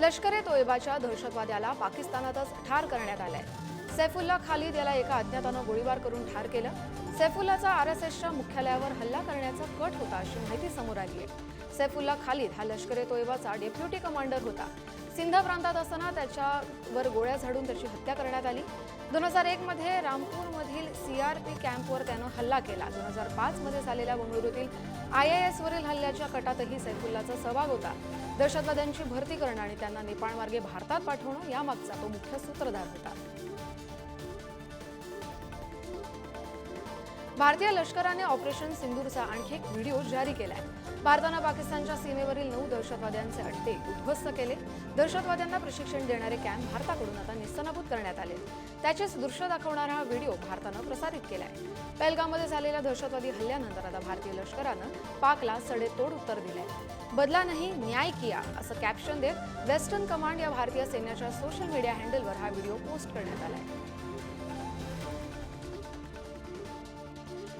लष्कर ए तोयबाच्या दहशतवाद्याला पाकिस्तानातच ठार करण्यात आलंय. सैफुल्ला खालिद याला एका अज्ञातानं गोळीबार करून ठार केलं. सैफुल्लाचा आर एस एसच्या मुख्यालयावर हल्ला करण्याचा कट होता अशी माहिती समोर आली आहे. सैफुल्ला खालिद हा लष्कर ए तोयबाचा डेप्युटी कमांडर होता. सिंध प्रांतात असताना त्याच्यावर गोळ्या झाडून त्याची हत्या करण्यात आली. दोन हजार एक मध्ये आर पी कॅम्पवर त्यानं हल्ला केला. दोन हजार पाच मध्ये झालेल्या बंगळुरूतील आय आय एस वरील हल्ल्याच्या कटातही सैफुल्लाचा सहभाग होता. दहशतवाद्यांची भरती करणं आणि त्यांना नेपाळमार्गे भारतात पाठवणं यामागचा तो मुख्य सूत्रधार होता. भारतीय लष्कराने ऑपरेशन सिंदूरचा आणखी एक व्हिडिओ जारी केलाय. भारतानं पाकिस्तानच्या सीमेवरील नऊ दहशतवाद्यांचे अड्डे उद्ध्वस्त केले. दहशतवाद्यांना प्रशिक्षण देणारे कॅम्प भारताकडून आता निस्तनाभूत करण्यात आले. त्याचेच दृश्य दाखवणारा हा व्हिडिओ भारतानं प्रसारित केलाय. पहलगाममध्ये झालेल्या दहशतवादी हल्ल्यानंतर आता भारतीय लष्करानं पाकला सडेतोड उत्तर दिलंय. बदला नाही न्याय किया असं कॅप्शन देत वेस्टर्न कमांड या भारतीय सैन्याच्या सोशल मीडिया हँडलवर हा व्हिडिओ पोस्ट करण्यात आलाय.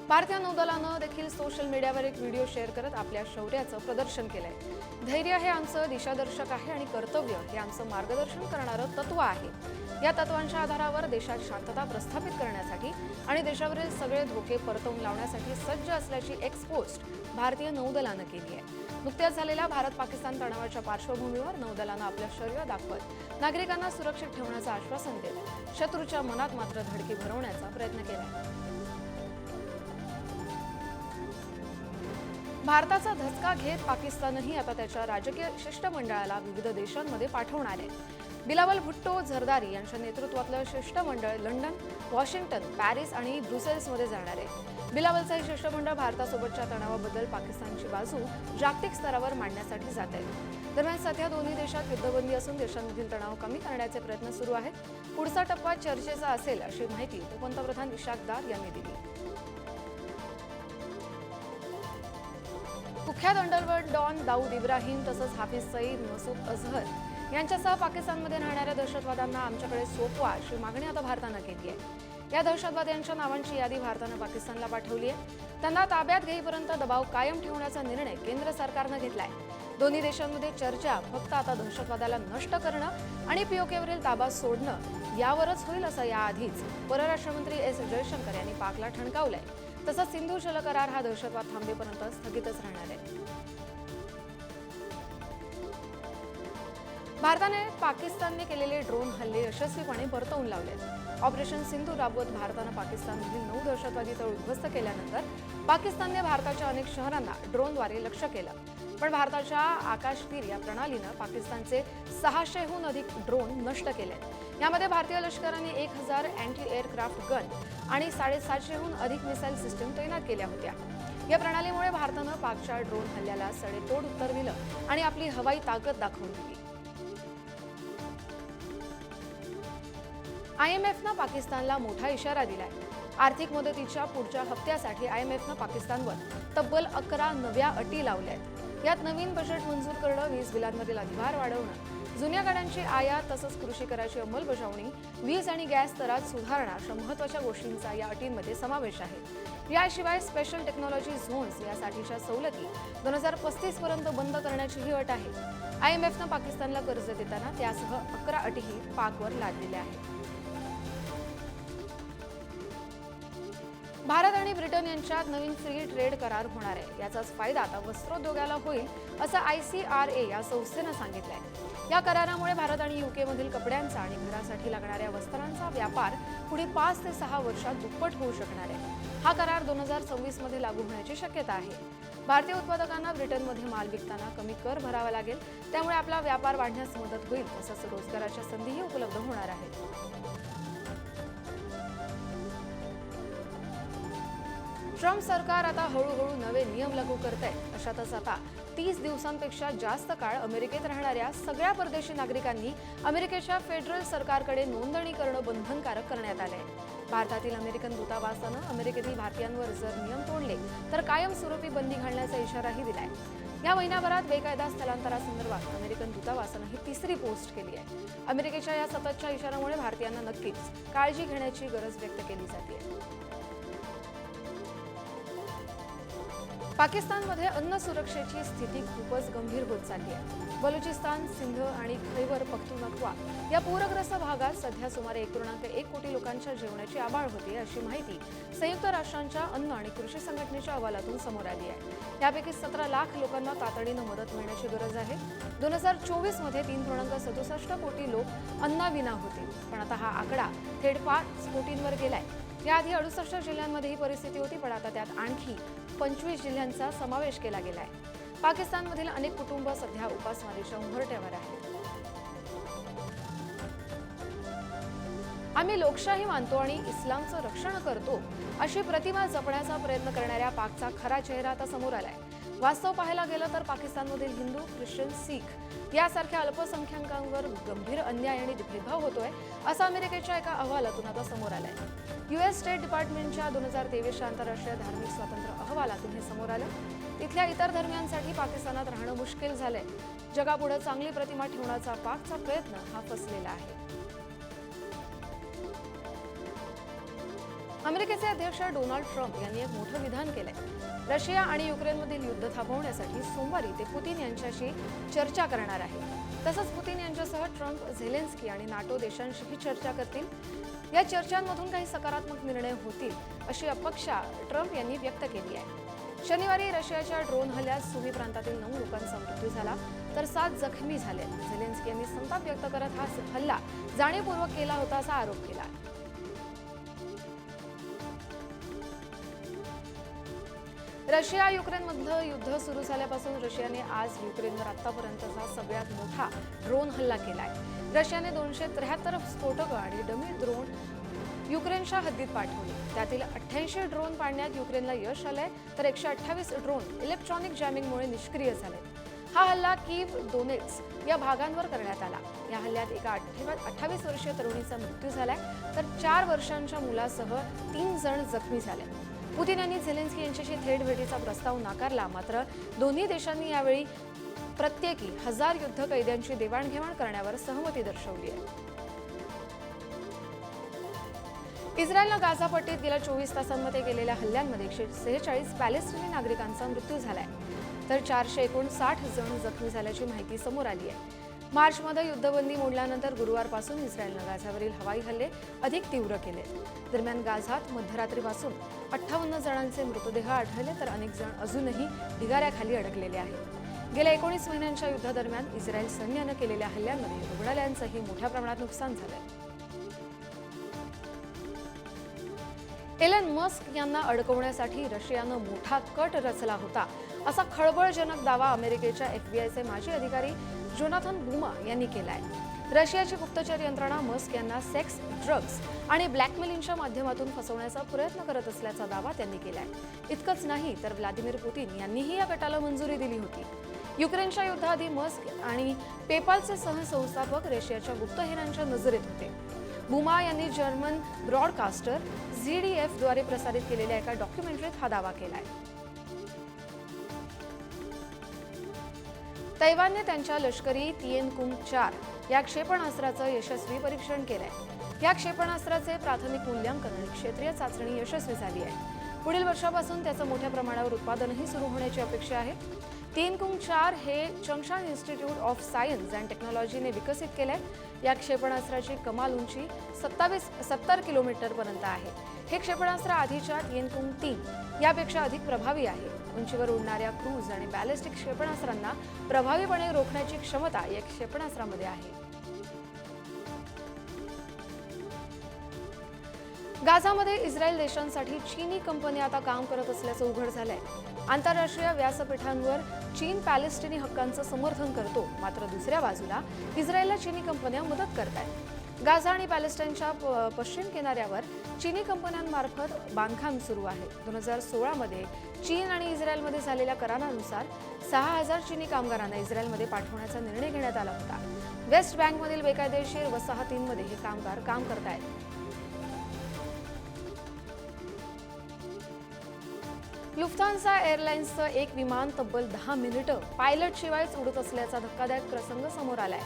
भारतीय नौदलानं देखील सोशल मीडियावर एक व्हिडिओ शेअर करत आपल्या शौर्याचं प्रदर्शन केलंय. धैर्य हे आमचं दिशादर्शक आहे आणि कर्तव्य हे आमचं मार्गदर्शन करणारं तत्व आहे. या तत्वांच्या आधारावर देशात शांतता प्रस्थापित करण्यासाठी आणि देशावरील सगळे धोके परतवून लावण्यासाठी सज्ज असल्याची एक्सपोस्ट भारतीय नौदलानं केली आहे. नुकत्याच झालेल्या भारत पाकिस्तान तणावाच्या पार्श्वभूमीवर नौदलानं आपलं शौर्य दाखवत नागरिकांना सुरक्षित ठेवण्याचं आश्वासन दिलं. शत्रूच्या मनात मात्र धडकी भरवण्याचा प्रयत्न केला. भारताचा धसका घेत पाकिस्तानही आता त्याच्या राजकीय शिष्टमंडळाला विविध देशांमध्ये पाठवणार आहे. बिलावल भुट्टो झरदारी यांच्या नेतृत्वातलं शिष्टमंडळ लंडन वॉशिंग्टन पॅरिस आणि ब्रुसेल्समध्ये जाणार आहे. बिलावलचं हे शिष्टमंडळ भारतासोबतच्या तणावाबद्दल पाकिस्तानची बाजू जागतिक स्तरावर मांडण्यासाठी जात आहे. दरम्यान सध्या दोन्ही देशात युद्धबंदी असून देशांमधील तणाव कमी करण्याचे प्रयत्न सुरू आहेत. पुढचा टप्पा चर्चेचा असेल अशी माहिती उपपंतप्रधान इशाक दार यांनी दिली. कुख्यात अंडरवर्ल्ड डॉन दाऊद इब्राहिम तसंच हाफिज सईद मसूद अझहर यांच्यासह पाकिस्तानमध्ये राहणाऱ्या दहशतवाद्यांना आमच्याकडे सोपवा अशी मागणी आता भारतानं केली आहे. या दहशतवाद्यांच्या नावांची यादी भारतानं पाकिस्तानला पाठवली आहे. त्यांना ताब्यात घेईपर्यंत दबाव कायम ठेवण्याचा निर्णय केंद्र सरकारनं घेतलाय. दोन्ही देशांमध्ये चर्चा फक्त आता दहशतवादाला नष्ट करणं आणि पीओकेवरील ताबा सोडणं यावरच होईल असं याआधीच परराष्ट्रमंत्री एस जयशंकर यांनी पाकला ठणकावलंय. तसंच सिंधू जल करार हा दहशतवाद थांबेपर्यंत स्थगितच राहणार आहे. भारताने पाकिस्तानने केलेले ड्रोन हल्ले यशस्वीपणे परतवून लावले ऑपरेशन सिंधू राबवत भारतानं पाकिस्तानमधील नऊ दहशतवादी तळ उद्ध्वस्त केल्यानंतर पाकिस्तानने भारताच्या अनेक शहरांना ड्रोनद्वारे लक्ष केलं. पण भारताच्या आकाशवीर या प्रणालीनं पाकिस्तानचे सहाशेहून अधिक ड्रोन नष्ट केले यामध्ये भारतीय लष्कराने एक हजार अँटी एअरक्राफ्ट गन आणि साडेसातशेहून अधिक मिसाईल सिस्टीम तैनात केल्या होत्या. या प्रणालीमुळे भारतानं पाकच्या ड्रोन हल्ल्याला सडेतोड उत्तर दिलं आणि आपली हवाई ताकद दाखवून दिली. आय एम एफनं पाकिस्तानला मोठा इशारा दिलाय. आर्थिक मदतीच्या पुढच्या हप्त्यासाठी आय एम एफनं पाकिस्तानवर तब्बल अकरा नव्या अटी लावल्या आहेत यात नवीन बजेट मंजूर करणं वीज बिलांमधील अधिभार वाढवणं. जुन्या गाड्यांची आयात तसंच कृषी कराची अंमलबजावणी वीज आणि गॅस दरात सुधारणा अशा महत्त्वाच्या गोष्टींचा या अटींमध्ये समावेश आहे. याशिवाय स्पेशल टेक्नॉलॉजी झोन्स यासाठीच्या सवलती दोन हजार पस्तीस पर्यंत बंद करण्याची ही अट आहे. आयएमएफनं पाकिस्तानला कर्ज देताना त्यासह अकरा अटीही पाकवर लादलेल्या आहेत. भारत आणि ब्रिटन यांच्यात नवीन फ्री ट्रेड करार होणार आहे. याचाच फायदा आता वस्त्रोद्योगाला होईल असं आय सी आर ए या संस्थेनं सांगितलंय. या करारामुळे भारत आणि युके मधील कपड्यांचा आणि घरासाठी लागणाऱ्या वस्त्रांचा व्यापार पुढे पाच ते सहा वर्षात दुप्पट होऊ शकणार आहे. हा करार दोन हजार सव्वीसमध्ये लागू होण्याची शक्यता आहे. भारतीय उत्पादकांना ब्रिटनमध्ये माल विकताना कमी कर भरावा लागेल त्यामुळे आपला व्यापार वाढण्यास मदत होईल तसंच रोजगाराच्या संधीही उपलब्ध होणार आहेत ट्रम्प सरकार आता हळूहळू नवे नियम लागू करत आहे अशातच आता तीस दिवसांपेक्षा जास्त काळ अमेरिकेत राहणाऱ्या सगळ्या परदेशी नागरिकांनी अमेरिकेच्या फेडरल सरकारकडे नोंदणी करणं बंधनकारक करण्यात आलंय. भारतातील अमेरिकन दूतावासानं अमेरिकेतील भारतीयांवर जर नियम तोडले तर कायमस्वरूपी बंदी घालण्याचा इशाराही दिलाय. या महिन्याभरात बेकायदा स्थलांतरासंदर्भात अमेरिकन दूतावासानं ही तिसरी पोस्ट केली आहे. अमेरिकेच्या या सततच्या इशाऱ्यामुळे भारतीयांना नक्कीच काळजी घेण्याची गरज व्यक्त केली जाते पाकिस्तानमध्ये अन्न सुरक्षेची स्थिती खूपच गंभीर होत चालली आहे. बलुचिस्तान सिंध आणि खैबर पख्तुनख्वा या पूरग्रस्त भागात सध्या सुमारे एक पूर्णांक एक कोटी लोकांच्या जेवणाची आबाळ होती अशी माहिती संयुक्त राष्ट्रांच्या अन्न आणि कृषी संघटनेच्या अहवालातून समोर आली आहे. यापैकी सतरा लाख लोकांना तातडीनं मदत मिळण्याची गरज आहे. दोन हजार चोवीसमध्ये तीन पूर्णांक सदुसष्ट कोटी लोक अन्नाविना होते. पण आता हा आकडा थेट पाच कोटींवर गेलाय. याआधी अडुसष्ट जिल्ह्यांमध्ये ही परिस्थिती होती पण आता त्यात आणखी पंचवीस जिल्ह्यांचा समावेश केला गेलाय. पाकिस्तानमधील अनेक कुटुंब सध्या उपासमारीच्या उंबरट्यावर आहेत. आम्ही लोकशाही मानतो आणि इस्लामचं रक्षण करतो अशी प्रतिमा जपण्याचा प्रयत्न करणाऱ्या पाकचा खरा चेहरा आता समोर आलाय. वास्तव पाहायला गेलं तर पाकिस्तानमधील हिंदू ख्रिश्चन सीख यासारख्या अल्पसंख्याकांवर गंभीर अन्याय आणि भेदभाव होतोय असं अमेरिकेच्या एका अहवालातून आता समोर आलंय. युएस स्टेट डिपार्टमेंटच्या दोन हजार तेवीसच्या आंतरराष्ट्रीय धार्मिक स्वातंत्र्य अहवालातून हे समोर आलं. तिथल्या इतर धर्मियांसाठी पाकिस्तानात राहणं मुश्किल झालंय. जगापुढे चांगली प्रतिमा ठेवण्याचा पाकचा प्रयत्न हा फसलेला आहे. अमेरिकेचे अध्यक्ष डोनाल्ड ट्रम्प यांनी एक मोठं विधान केलंय. रशिया आणि युक्रेनमधील युद्ध थांबवण्यासाठी सोमवारी ते पुतीन यांच्याशी चर्चा करणार आहे तसंच पुतीन यांच्यासह ट्रम्प झेलेन्स्की आणि नाटो देशांशीही चर्चा करतील. या चर्चांमधून काही सकारात्मक निर्णय होतील अशी अपेक्षा ट्रम्प यांनी व्यक्त केली आहे. शनिवारी रशियाच्या ड्रोन हल्ल्यात सुमी प्रांतातील नऊ लोकांचा मृत्यू झाला तर सात जखमी झाले. झेलेन्स्की यांनी संताप व्यक्त करत हा हल्ला जाणीवपूर्वक केला होता असा आरोप केला रशिया युक्रेनमधलं युद्ध सुरू झाल्यापासून रशियाने आज युक्रेनवर आतापर्यंतचा सगळ्यात मोठा ड्रोन हल्ला केलाय. रशियाने दोनशे त्र्याहत्तर स्फोटकं आणि डमी ड्रोन युक्रेनच्या हद्दीत पाठवली. त्यातील अठ्ठ्याऐंशी ड्रोन पाडण्यात युक्रेनला यश आलंय तर एकशे अठ्ठावीस ड्रोन इलेक्ट्रॉनिक जॅमिंगमुळे निष्क्रिय झाले हा हल्ला कीव दोनेट्स या भागांवर करण्यात आला. या हल्ल्यात एका अठ्ठावीस वर्षीय तरुणीचा मृत्यू झालाय तर चार वर्षांच्या मुलासह तीन जण जखमी झाले. पुतीन यांनी झेलेन्स्की यांच्याशी थेट भेटीचा प्रस्ताव नाकारला. मात्र दोन्ही देशांनी यावेळी प्रत्येकी हजार युद्ध कैद्यांची देवाणघेवाण करण्यावर सहमती दर्शवली आहे. इस्रायलनं गाझापट्टीत गेल्या चोवीस तासांमध्ये केलेल्या हल्ल्यांमध्ये एकशे सेहेचाळीस पॅलेस्टिनी नागरिकांचा मृत्यू झालाय. तर चारशे एकोणसाठ जण जखमी झाल्याची माहिती समोर आली आहे. मार्चमध्ये युद्धबंदी मोडल्यानंतर गुरुवारपासून इस्रायलनं गाझावरील हवाई हल्ले अधिक तीव्र केले. दरम्यान गाझात मध्यरात्रीपासून अठ्ठावन्न जणांचे मृतदेह आढळले तर अनेक जण अजूनही ढिगाऱ्याखाली अडकलेले आहेत. गेल्या एकोणीस महिन्यांच्या युद्धादरम्यान इस्रायल सैन्यानं केलेल्या हल्ल्यांमध्ये रुग्णालयांचंही मोठ्या प्रमाणात नुकसान झालंय. एलन मस्क यांना अडकवण्यासाठी रशियानं मोठा कट रचला होता. असा खळबळजनक दावा अमेरिकेच्या एफबीआयचे माजी अधिकारी जोनाथन बुमा यांनी केलाय. रशियाची गुप्तचर यंत्रणा मस्क यांना सेक्स ड्रग्ज आणि ब्लॅकमेलिंगच्या माध्यमातून फसवण्याचा प्रयत्न करत असल्याचा दावा त्यांनी केलाय. इतकंच नाही तर व्लादिमीर पुतीन यांनीही या गटाला मंजुरी दिली होती. युक्रेनच्या युद्धाआधी मस्क आणि पेपालचे सहसंस्थापक रशियाच्या गुप्तहेरांच्या नजरेत होते. बुमा यांनी जर्मन ब्रॉडकास्टर झी डी एफद्वारे प्रसारित केलेल्या एका डॉक्युमेंटरीत हा दावा केलाय. तैवानने त्यांच्या लष्करी तिएन कुंग चार या क्षेपणास्त्राचं यशस्वी परीक्षण केलंय. या क्षेपणास्त्राचे प्राथमिक मूल्यांकन क्षेत्रीय चाचणी यशस्वी झाली आहे. पुढील वर्षापासून त्याचं मोठ्या प्रमाणावर उत्पादनही सुरू होण्याची अपेक्षा आहे. तीन कुंग चार हे चंगशान इन्स्टिट्यूट ऑफ सायन्स अँड टेक्नॉलॉजीने विकसित केलंय. या क्षेपणास्त्राची कमाल उंची सत्तावीस सत्तर किलोमीटरपर्यंत आहे. हे क्षेपणास्त्र आधीच्या तीन कुंग तीन यापेक्षा अधिक प्रभावी आहे. उंचीवर उडणाऱ्या क्रूज आणि बॅलिस्टिक क्षेपणास्त्रांना प्रभावीपणे रोखण्याची क्षमता या क्षेपणास्त्रामध्ये आहे. गाझामध्ये इस्रायल देशांसाठी चीनी कंपन्या आता काम करत असल्याचं उघड झालंय. आंतरराष्ट्रीय व्यासपीठांवर चीन पॅलेस्टिनी हक्कांचं समर्थन करतो मात्र दुसऱ्या बाजूला इस्रायलला चीनी कंपन्या मदत करत आहेत गाझा आणि पॅलेस्टाईनच्या प- पश्चिम किनाऱ्यावर चीनी कंपन्यांमार्फत बांधकाम सुरू आहे. दोन हजार सोळामध्ये चीन आणि इस्रायलमध्ये झालेल्या करारानुसार सहा हजार चीनी कामगारांना इस्रायलमध्ये पाठवण्याचा निर्णय घेण्यात आला होता. वेस्ट बँकमधील बेकायदेशीर वसाहतींमध्ये हे कामगार काम करतायत. लुफ्थान्सा एअरलाइन्सचं एक विमान तब्बल दहा मिनिटं पायलटशिवायच उडत असल्याचा धक्कादायक प्रसंग समोर आलाय.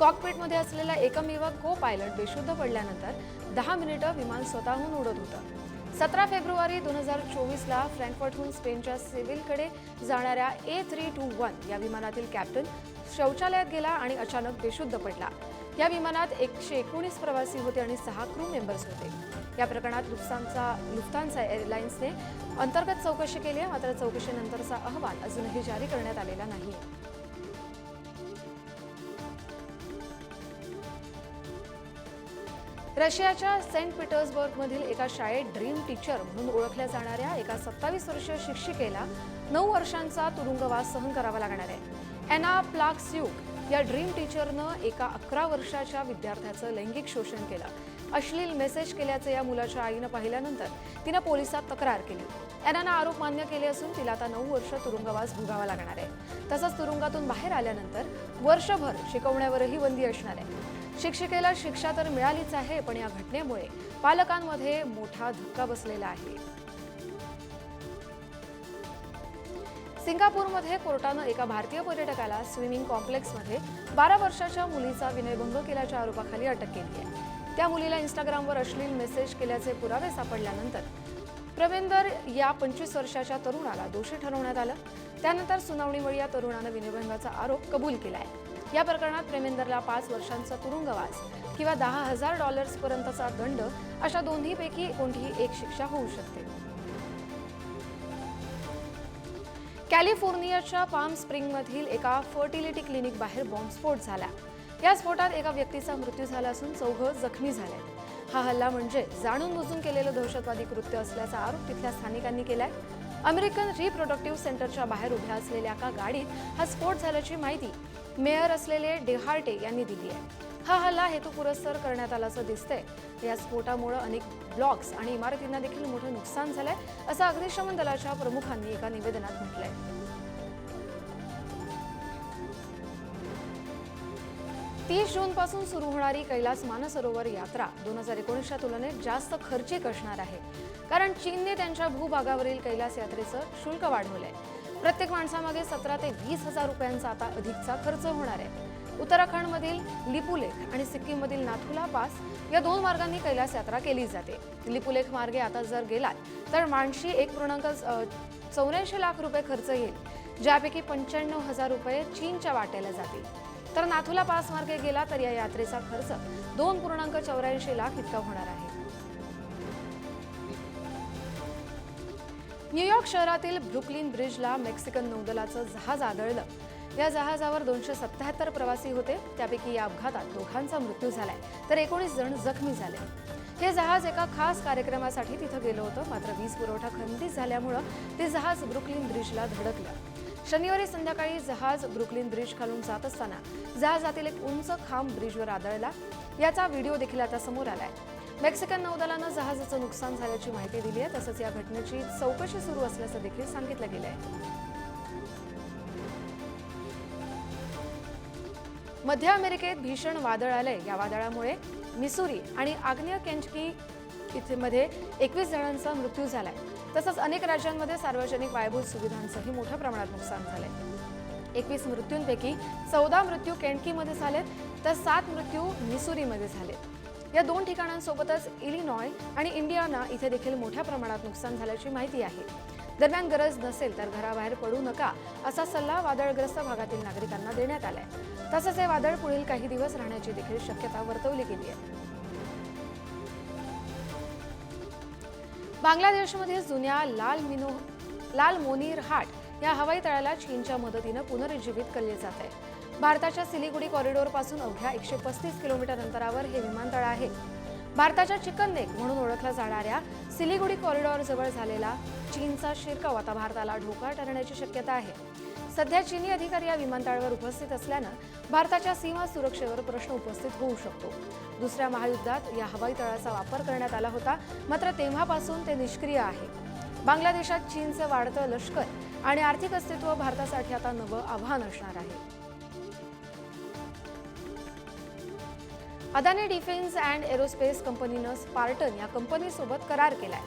कॉकपिटमध्ये असलेला एकमेव को पायलट बेशुद्ध पडल्यानंतर दहा मिनिटं विमान स्वतःहून उडत होतं. सतरा फेब्रुवारी दोन हजार चोवीसला फ्रँकफर्टहून स्पेनच्या सिव्हिलकडे जाणाऱ्या ए थ्री टू वन या विमानातील कॅप्टन शौचालयात गेला आणि अचानक बेशुद्ध पडला. या विमानात एकशे एकोणीस प्रवासी होते आणि सहा क्रू मेंबर्स होते. या प्रकरणात लुफ्तांचा लुफ्तांचा एअरलाइन्सने अंतर्गत चौकशी केली आहे मात्र चौकशीनंतरचा अहवाल अजूनही जारी करण्यात आलेला नाही. रशियाच्या सेंट पीटर्सबर्गमधील एका शाळेत ड्रीम टीचर म्हणून ओळखल्या जाणाऱ्या एका सत्तावीस वर्षीय शिक्षिकेला नऊ वर्षांचा तुरुंगवास सहन करावा लागणार आहे. एना प्लाक्स्यूक या ड्रीम टीचरनं एका अकरा वर्षाच्या विद्यार्थ्याचं लैंगिक शोषण केलं. अश्लील मेसेज केल्याचं या मुलाच्या आईनं पाहिल्यानंतर तिनं पोलिसात तक्रार केली. एनानं आरोप मान्य केले असून तिला आता नऊ वर्ष तुरुंगवास भोगावा लागणार आहे. तसंच तुरुंगातून बाहेर आल्यानंतर वर्षभर शिकवण्यावरही बंदी असणार आहे. शिक्षिकेला शिक्षा तर मिळालीच आहे पण या घटनेमुळे पालकांमध्ये मोठा धक्का बसलेला आहे. सिंगापूरमध्ये कोर्टानं एका भारतीय पर्यटकाला स्विमिंग कॉम्प्लेक्समध्ये बारा वर्षाच्या मुलीचा विनयभंग केल्याच्या आरोपाखाली अटक केली आहे. त्या मुलीला इंस्टाग्रामवर अश्लील मेसेज केल्याचे पुरावे सापडल्यानंतर प्रवेंदर या पंचवीस वर्षाच्या तरुणाला दोषी ठरवण्यात आलं. त्यानंतर सुनावणीवेळी या तरुणानं विनयभंगाचा आरोप कबूल केला आहे या प्रकरणात प्रेमेंदरला पाच वर्षांचा तुरुंगवास किंवा दहा हजार डॉलर्सपर्यंतचा दंड अशा दोन्हीपैकी कोणतीही एक शिक्षा होऊ शकते. कॅलिफोर्नियाच्या पाम स्प्रिंगमधील एका फर्टिलिटी क्लिनिक बाहेर बॉम्बस्फोट झाला. या स्फोटात एका व्यक्तीचा मृत्यू झाला असून चौघं जखमी झाले. हा हल्ला म्हणजे जाणून बुजून केलेलं दहशतवादी कृत्य असल्याचा आरोप तिथल्या स्थानिकांनी केलाय. अमेरिकन रिप्रोडक्टिव्ह सेंटरच्या बाहेर उभ्या असलेल्या एका गाडीत हा स्फोट झाल्याची माहिती मेयर असलेले डेहार्टे यांनी दिली आहे. हा हल्ला हेतुपुरस्सर करण्यात आल्याचं दिसतंय. या स्फोटामुळे अनेक ब्लॉक्स आणि इमारतींना देखील मोठं नुकसान झालंय असं अग्निशमन दलाच्या प्रमुखांनी एका निवेदनात म्हटलंय. तीस जूनपासून सुरू होणारी कैलास मानसरोवर यात्रा दोन हजार एकोणीसच्या तुलनेत जास्त खर्चिक असणार आहे. कारण चीनने त्यांच्या भूभागावरील कैलास यात्रेचं शुल्क वाढवलंय. प्रत्येक माणसामागे सतरा ते वीस हजार रुपयांचा आता अधिकचा खर्च होणार आहे. उत्तराखंडमधील लिपुलेख आणि सिक्कीममधील नाथुला पास या दोन मार्गांनी कैलास यात्रा केली जाते. लिपुलेख मार्गे आता जर गेलात तर माणशी एक पूर्णांक चौऱ्याऐंशी लाख रुपये खर्च येईल ज्यापैकी पंच्याण्णव हजार रुपये चीनच्या वाट्याला जातील. तर नाथुला पास मार्गे गेला तर या यात्रेचा खर्च दोन पूर्णांक चौऱ्याऐंशी लाख इतका होणार आहे. न्यूयॉर्क शहरातील ब्रुकलिन ब्रिजला मेक्सिकन नौदलाचं जहाज आदळलं. या जहाजावर दोनशे सत्याहत्तर प्रवासी होते. त्यापैकी या अपघातात दोघांचा मृत्यू झालाय. तर एकोणीस जण जखमी झाले. हे जहाज एका खास कार्यक्रमासाठी तिथं गेलं होतं. मात्र वीज पुरवठा खंडित झाल्यामुळं ते जहाज ब्रुकलिन ब्रिजला धडकलं. शनिवारी संध्याकाळी जहाज ब्रुकलिन ब्रिज खालून जात असताना जहाजातील एक उंच खांब ब्रिजवर आदळला. याचा व्हिडिओ देखील आता समोर आलाय. मेक्सिकन नौदलानं जहाजाचं नुकसान झाल्याची माहिती दिली आहे. तसंच या घटनेची चौकशी सुरू असल्याचं देखील सांगितलं गेलं आहे मध्य अमेरिकेत भीषण वादळ आलंय. या वादळामुळे मिसुरी आणि आग्नेय केंचकी इथेमध्ये एकवीस जणांचा मृत्यू झालाय. तसंच अनेक राज्यांमध्ये सार्वजनिक पायाभूत सुविधांचंही मोठ्या प्रमाणात नुकसान झालंय. एकवीस मृत्यूंपैकी चौदा मृत्यू केंटकीमध्ये झालेत तर सात मृत्यू मिसुरीमध्ये झालेत. या दोन ठिकाणांसोबतच इलिनॉय आणि इंडियाना इथे देखील मोठ्या प्रमाणात नुकसान झाल्याची माहिती आहे. दरम्यान गरज नसेल तर घराबाहेर पडू नका असा सल्ला वादळग्रस्त भागातील नागरिकांना देण्यात आलाय. तसंच हे वादळ पुढील काही दिवस राहण्याची देखील शक्यता वर्तवली गेली आहे. बांगलादेशमध्ये जुन्या लाल मिनो लाल मोनीर हाट या हवाई तळाला चीनच्या मदतीनं पुनरुज्जीवित केले जात आहे. भारताच्या सिलिगुडी कॉरिडॉरपासून अवघ्या एकशे पस्तीस किलोमीटर अंतरावर हे विमानतळ आहे. भारताच्या चिकन नेक म्हणून ओळखल्या जाणाऱ्या सिलिगुडी कॉरिडॉर जवळ झालेला चीनचा शिरकाव आता भारताला ढोका ठरण्याची शक्यता आहे. सध्या चीनी अधिकारी या विमानतळावर उपस्थित असल्यानं भारताच्या सीमा सुरक्षेवर प्रश्न उपस्थित होऊ शकतो. दुसऱ्या महायुद्धात या हवाई तळाचा वापर करण्यात आला होता मात्र तेव्हापासून ते निष्क्रिय आहे. बांगलादेशात चीनचं वाढतं लष्कर आणि आर्थिक अस्तित्व भारतासाठी आता नवं आव्हान असणार आहे. अदानी डिफेन्स अँड एरोस्पेस कंपनीनं स्पार्टन या कंपनीसोबत करार केलाय.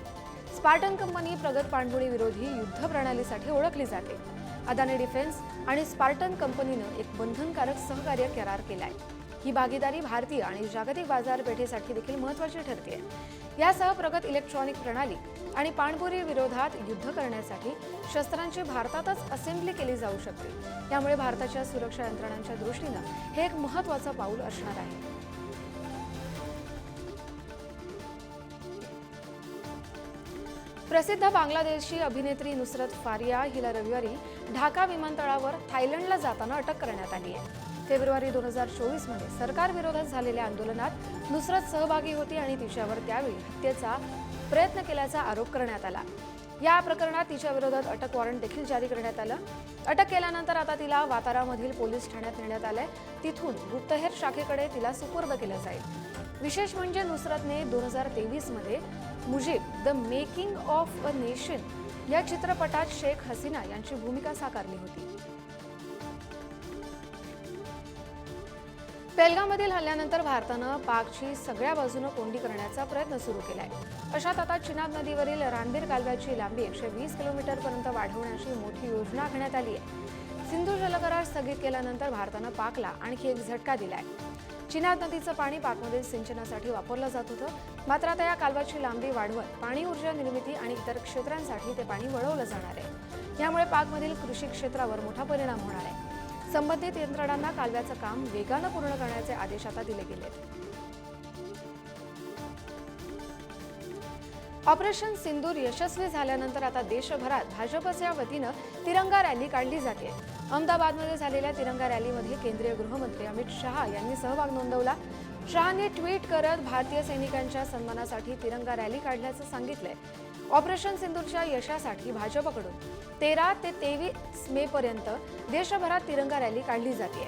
स्पार्टन कंपनी प्रगत पाणबुडी विरोधी युद्ध प्रणालीसाठी ओळखली जाते. अदानी डिफेन्स आणि स्पार्टन कंपनीनं एक बंधनकारक सहकार्य करार केलाय. ही भागीदारी भारतीय आणि जागतिक बाजारपेठेसाठी देखील महत्वाची ठरते यासह प्रगत इलेक्ट्रॉनिक प्रणाली आणि पाणबुरी विरोधात युद्ध करण्यासाठी शस्त्रांची भारतातच असेंब्ली केली जाऊ शकते. यामुळे भारताच्या सुरक्षा यंत्रणांच्या दृष्टीनं हे एक महत्वाचं पाऊल असणार आहे. प्रसिद्ध बांगलादेशी अभिनेत्री नुसरत फारिया हिला रविवारी ढाका विमानतळावर थायलंडला जाताना अटक करण्यात आली आहे. फेब्रुवारी दोन हजार चोवीसमध्ये सरकारविरोधात झालेल्या आंदोलनात नुसरत सहभागी होती आणि तिच्यावर त्यावेळी हत्येचा प्रयत्न केल्याचा आरोप करण्यात आला. या प्रकरणात तिच्या विरोधात अटक वॉरंट देखील जारी करण्यात आलं. अटक केल्यानंतर आता तिला वातारामधील पोलीस ठाण्यात नेण्यात आलंय. तिथून गुप्तहेर शाखेकडे तिला सुपूर्द केलं जाईल. विशेष म्हणजे नुसरतने दोन हजार तेवीसमध्ये Mujib the making of a nation या चित्रपटात शेख हसीना यांची भूमिका साकारली होती. पेलगामधील हल्ल्यानंतर भारतानं पाकची सगळ्या बाजूनं कोंडी करण्याचा प्रयत्न सुरू केलाय. अशात आता चिनाब नदीवरील रानबीर कालव्याची लांबी एकशे वीस किलोमीटरपर्यंत वाढवण्याची मोठी योजना आखण्यात आली आहे सिंधू जलकरार स्थगित केल्यानंतर भारतानं पाकला आणखी एक झटका दिलाय. चिनाब नदीचं पाणी पाकमधील सिंचनासाठी वापरलं जात होतं. मात्र आता या कालव्याची लांबी वाढवत पाणी ऊर्जा निर्मिती आणि इतर क्षेत्रांसाठी ते पाणी वळवलं जाणार आहे. यामुळे पाकमधील कृषी क्षेत्रावर मोठा परिणाम होणार आहे. संबंधित यंत्रणांना कालव्याचं काम वेगानं पूर्ण करण्याचे आदेश आता दिले गेलेत ऑपरेशन सिंदूर यशस्वी झाल्यानंतर आता देशभरात भाजपच्या वतीनं तिरंगा रॅली काढली जाते. अहमदाबादमध्ये झालेल्या तिरंगा रॅलीमध्ये केंद्रीय गृहमंत्री अमित शहा यांनी सहभाग नोंदवला. शहाने ट्विट करत भारतीय सैनिकांच्या सन्मानासाठी तिरंगा रॅली काढल्याचं सांगितलंय. ऑपरेशन सिंदूरच्या यशासाठी भाजपकडून तेरा ते तेवीस मे पर्यंत देशभरात तिरंगा रॅली काढली जाते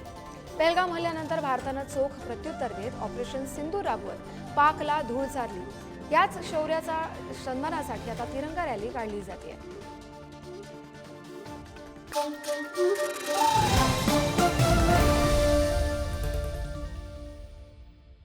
पेलगाम हल्ल्यानंतर भारतानं चोख प्रत्युत्तर देत ऑपरेशन सिंधूर राबवत पाकला धूळ चारली. याच शौर्याचा सन्मानासाठी आता तिरंगा रॅली काढली जाते 风风风